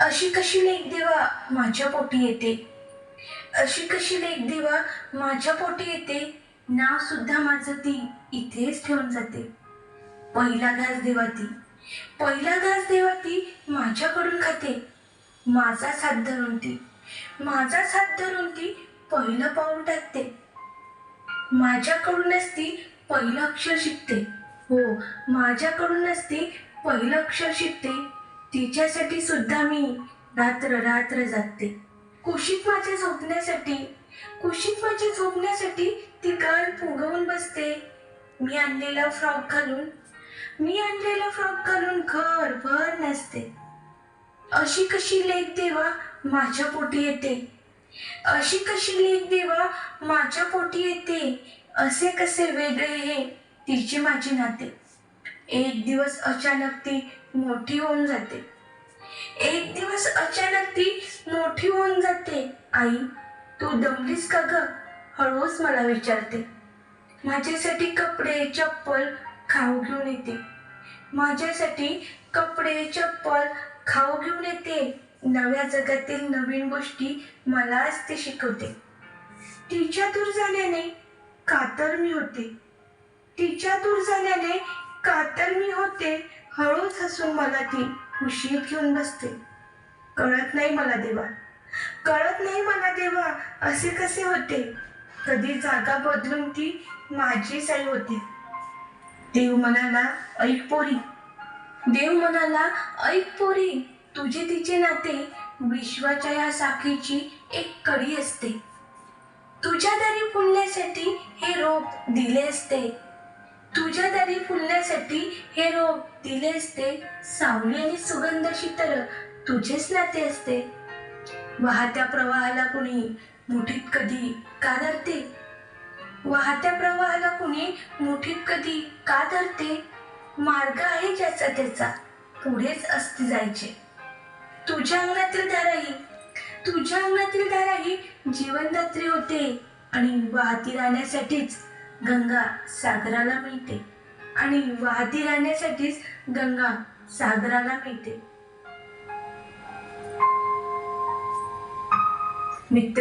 अशी कशी लेख देवा माझ्या पोटी येते? अशी कशी लेख देवा माझ्या पोटी येते? नाव सुद्धा माझं ती इथेच ठेवून जाते. पहिला घास देवा ती. पहिला घास देवा ती माझ्याकडून खाते. माझा साथ धरून ती. माझा साथ धरून ती पहिलं पाऊल टाकते. माझ्याकडूनच ती पहिलं अक्षर शिकते. हो माझ्याकडूनच ती पहिलं अक्षर शिकते. तिच्यासाठी सुद्धा मी रात्र रात्र जागते. कुशीत माझ्या झोपण्यासाठी कुशीत माझ्या झोपण्यासाठी ती गाल फुगवून बसते. मी आणलेला फ्रॉक घालून मी आणलेला फ्रॉक घालून घरभर नसते अशी कशी लेख देवा माझ्या पोटी येते. अशी कशी लेख देवा माझ्या पोटी येते. असे कसे वेगळे हे तिचे माझे नाते. एक दिवस अचानक ती मोठी होऊन जाते. एक दिवस अचानक ती मोठी होऊन जाते. आई तू दमलीस का ग? हळूच मला विचारते. माझ्यासाठी कपडे चप्पल खाऊ घेऊन येते. माझ्यासाठी कपडे चप्पल खाऊ घेऊन येते. नव्या जगातील नवीन गोष्टी मलाच ते शिकवते. तिच्या दूर झाल्याने कातर मी होते. तिच्या दूर झाल्याने कातर मी होते हळूच हसून मला ती खुशीत घेऊन बसते. कळत नाही मला देवा. कळत नाही मला देवा असे कसे होते? कधी जागा बदलून ती माझीच आई होती. देव म्हणाला ऐक पोरी. देव म्हणाला ऐक पोरी तुझे तिचे नाते विश्वाच्या या साखीची एक कडी असते. तुझ्या तरी पुण्यासाठी हे रोप दिले असते. तुझ्या दारी फुलण्यासाठी हे रोप दिले असते. सावली आणि सुगंध तर तुझेच नाते असते. वाहत्या प्रवाहाला कुणी मुठीत कधी का धरते? वाहत्या प्रवाहाला कुणी मुठीत कधी का धरते? मार्ग आहे ज्याचा त्याचा पुढेच असते जायचे. तुझ्या अंगणातील धाराही तुझ्या अंगणातील धाराही जीवनदात्री होते आणि वाहती राहण्यासाठीच गंगा सागराला मिळते. आणि वाहती राहण्यासाठीच गंगा सागराला मिळते. मित्र